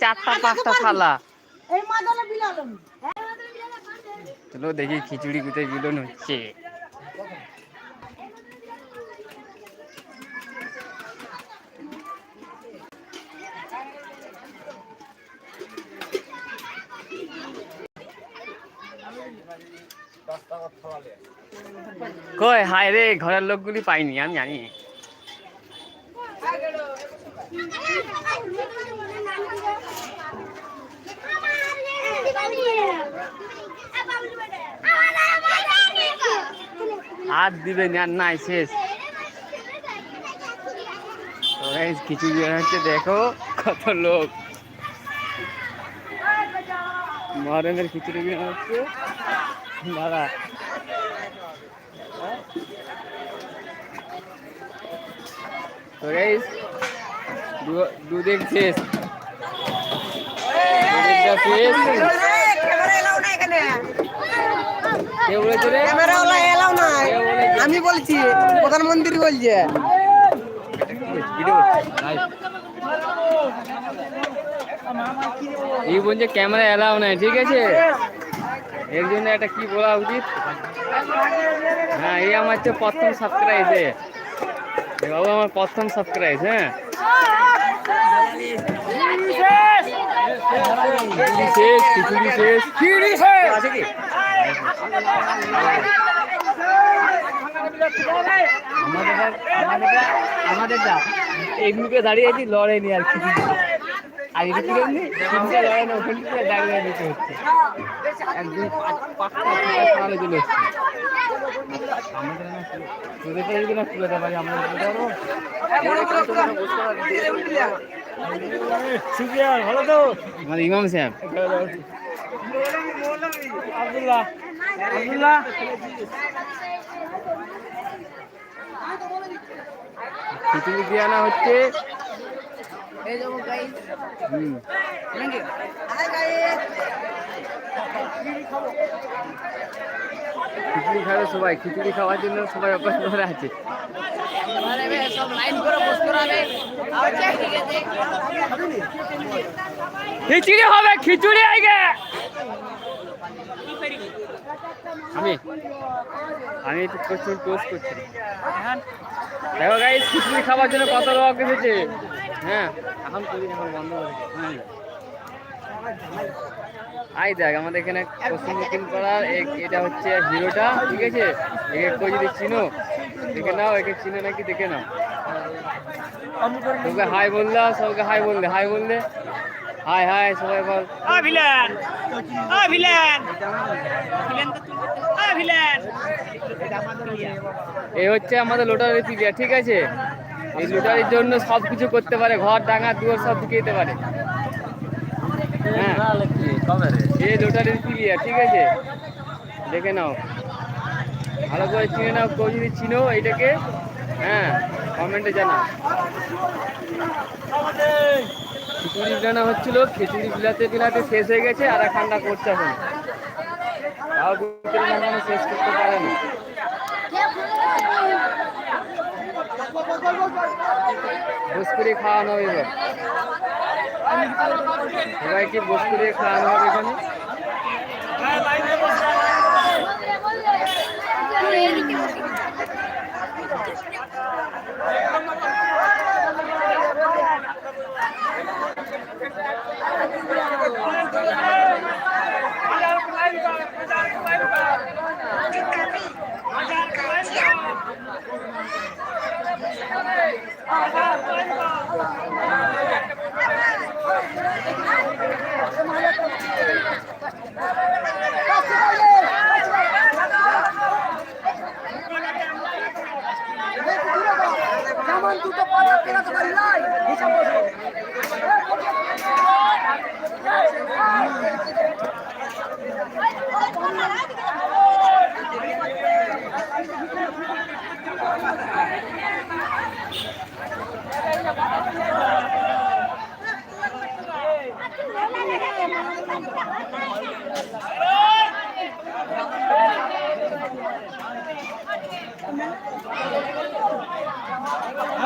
চারটা পাঁচটা থালা। বিলালম চলো দেখি খিচুড়ি কোথায় বিলন হচ্ছে। কই হায় রে ঘরের লোকগুলি পাইনি আমি জানি। আর দিবেন আর নাই শেষ তো guys, খিচুড়ি বের হচ্ছে দেখো কত লোক মরণের খিচুড়ি বের হচ্ছে দাদা তো দুধের শেষ? আমি বলছি প্রধানমন্ত্রী বলছে। এই বলছে ক্যামেরা এলাও নাই ঠিক আছে? এর জন্য একটা কি বলা উচিত? হ্যাঁ এই আমার হচ্ছে প্রথম সাবস্ক্রাইব বাবু আমার প্রথম সাবস্ক্রাইব হ্যাঁ? আমাদের দাঁড়িয়ে আছি লড়াই নিয়ে আর কিছু আর এদিকে এমনি লড়াই না ওখান থেকে দাঁড়িয়ে দিতে হচ্ছে। একদম পাঁচ পাঁচটা সামনে চলে এসছে। আমাদের না তোদের তো যদি না তুলে দেওয়া আমরা ভালো তো? আমাদের ইমাম সাহেব। আব্দুল্লাহ। আব্দুল্লাহ। দিয়ে আনা হচ্ছে খিচুড়ি খাবে সবাই, খিচুড়ি খাওয়ার জন্য সবাই অপেক্ষা করে আছে। খিচুড়ি হবে, খিচুড়ি আইগে আমি আমি একটু প্রচুর টোস্ট করছি। দেখো গাইস খিচুড়ি খাওয়ার জন্য কত লোক এসেছে। হ্যাঁ। এখন করি এখন বন্ধ করে আই দেখ আমাদের এখানে পশ্চিম পাড়ার এটা হচ্ছে হিরোটা ঠিক আছে? একে কেউ যদি চিনো দেখে নাও একে চিনো নাকি দেখে নাও। তোকে হাই বললা সবকে হাই বললে হাই বললে। হাই হাই সবাই বল। A villain! A villain! Villain তো আ ভিলেন! এই হচ্ছে আমাদের লোটারি প্লেয়ার ঠিক আছে? এই লোটারির জন্য সব কিছু করতে পারে, ঘর, ডাঙা, দুয়ার সব দিতে পারে। হ্যাঁ। এই লোটারির প্লেয়ার ঠিক আছে? দেখে নাও। ভালো করে চিনে নাও, কেউ যদি চিনো এইটাকে হ্যাঁ কমেন্টে জানাও। খিচুড়ি বিলানো হচ্ছিল, খিচুড়ি বিলাতে বিলাতে শেষ হয়ে গেছে, আর ঠান্ডা করছে এখন। শেষ করতে পারেনি। করে খাওয়ানো হবে এবার। সবাইকে বস করে খাওয়ানো হবে এখানে? যেমন দুটো পয়সা পেরাতে পারি নাই বসো হ্যাঁ Yeah.